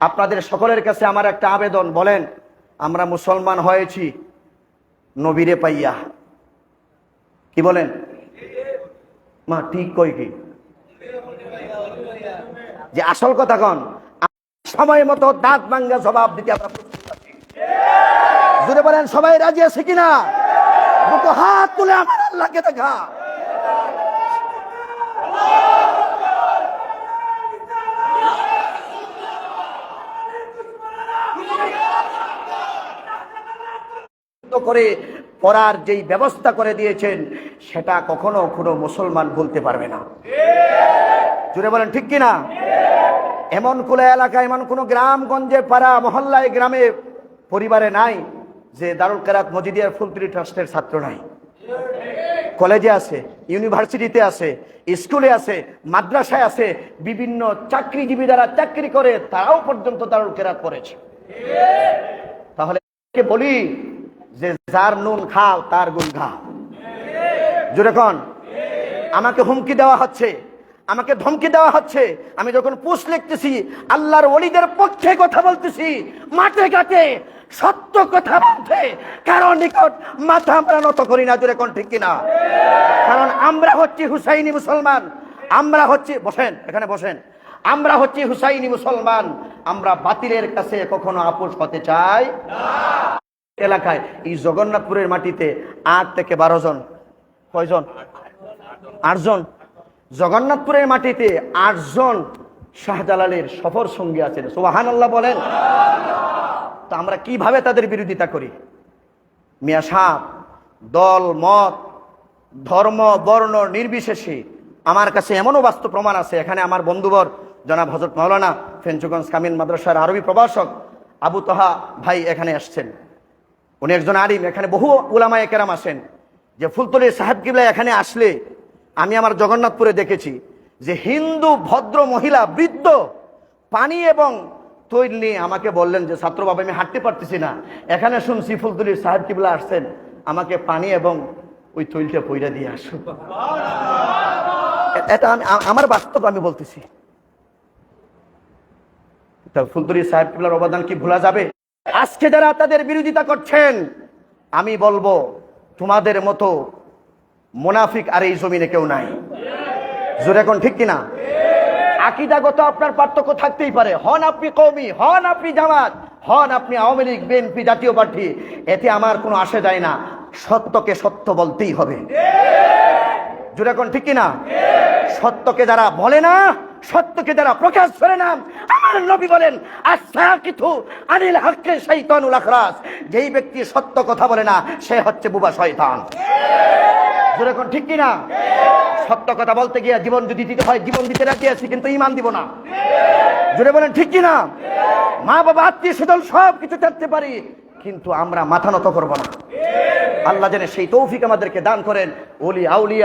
আপনাদের সকলের কাছে আমার একটা আবেদন, বলেন, আমরা মুসলমান হয়েছি নবীরে পাইয়া। কি বলেন? মা, ঠিক কই কি? যে আসল কথা কন সময় মতো দাঁত ভাঙ্গা জবাব দিতে আমরা প্রস্তুত আছি। জুড়ে বলেন, সবাই রাজি আছে কিনা? হাত তুলে আমার আল্লাহকে দেখা। করে পড়ার যেই ব্যবস্থা করে দিয়েছেন, সেটা কখনো কোনো মুসলমান বলতে পারবে না। জুড়ে বলেন, ঠিক কিনা? এমন কোন এলাকা, এমন কোনো গ্রামগঞ্জে, পাড়া, মহল্লায়, গ্রামে পরিবারে নাই যে দারুল কেরাত মজিদিয়ার ফুলতুলি ট্রাস্টের ছাত্র নাই। কলেজে আছে, ইউনিভার্সিটিতে আছে, স্কুলে আছে, মাদ্রাসায় আছে, বিভিন্ন চাকরিজীবী যারা চাকরি করে, তারাও পর্যন্ত দারুল কেরাত পড়েছে। তাহলে বলি যার নুন খাও, তার গুণ খাও জোরে কন। আমাকে হুমকি দেওয়া হচ্ছে। আমাকে ধমকি দেওয়া হচ্ছে। আমি যখন পুষ লিখতেছি, আল্লাহর ওলিদের পক্ষে কথা বলতেছি, মাঠে ঘাটে সত্য কথা বলতে কারণ নিকট মাথা আমরা নত করি না, জোরে কোন ঠিক কিনা? কারণ আমরা হচ্ছি হুসাইনি মুসলমান। আমরা হচ্ছি, বসেন, এখানে বসেন। আমরা হচ্ছি হুসাইনি মুসলমান। আমরা বাতিলের কাছে কখনো আপোষ হতে চাই এলাকায়, এই জগন্নাথপুরের মাটিতে আট থেকে বারো জন। কয়জন? আটজন। জগন্নাথপুরের মাটিতে আটজন শাহজালালের সফর সঙ্গী আছেন। সোহান আল্লাহ বলেন। তো আমরা কীভাবে তাদের বিরোধিতা করি? মিয়া সাহ দল, মত, ধর্ম, বর্ণ নির্বিশেষে আমার কাছে এমনও বাস্তব প্রমাণ আছে। এখানে আমার বন্ধুবর জনাব হজরত মৌলানা ফেঞ্চুগঞ্জ কামিন মাদ্রাসার আরবি প্রভাষক আবু তহা ভাই এখানে আসছেন। উনি একজন আলিম, এখানে বহু উলামা একেরাম আসেন যে ফুলতলির সাহেব কিবলা এখানে আসলে আমি আমার জগন্নাথপুরে দেখেছি যে হিন্দু ভদ্র মহিলা বৃদ্ধ পানি এবং তৈল নিয়ে আমাকে বললেন যে, ছাত্র বাবা, আমি হাঁটতে পারতেছি না। এখানে শুনছি ফুলতলির সাহেব কিবলা আসছেন। আমাকে পানি এবং ওই তৈলটা পইরা দিয়ে আসুন এটা আমি আমার বাস্তব আমি বলতেছি। তা ফুলতলি সাহেব কিবলার অবদান কি ভোলা যাবে? আজকে যারা তাদের বিরোধিতা করছেন, আমি বলব, তোমাদের মতো মোনাফিক আর এই জমিনে কেউ নাই। জোরে কোন ঠিক কিনা? আকিদাগত আপনার পার্থক্য থাকতেই পারে। হন আপনি কৌমি হন আপনি জামাত, হন আপনি আওয়ামী লীগ, বিএনপি জাতীয় পার্টি এতে আমার কোনো আসে যায় না। সত্যকে সত্য বলতেই হবে। জোরে কোন ঠিক কিনা? সত্যকে যারা বলে না সত্যকে যারা প্রকাশ করে না, আমার নবী বলেন আশা কিছু আনিল হককে শৈতানুল আখরাস। যেই ব্যক্তি সত্য কথা বলে না, সে হচ্ছে বুবা শয়তান। জোরে কোন ঠিক কিনা? সত্য কথা বলতে গিয়ে জীবন যদি দিতে হয়, জীবন দিতে রাজি আছি, কিন্তু ইমান দিব না। জোরে বলেন ঠিক কিনা? মা বাবা আত্মীয় স্বজন সব কিছু চাচ্ছে পারি, কিন্তু আমরা মাথা নত করব না। আল্লাহ যেন সেই তৌফিক আমাদেরকে দান করেন, ওলি আউলিয়া।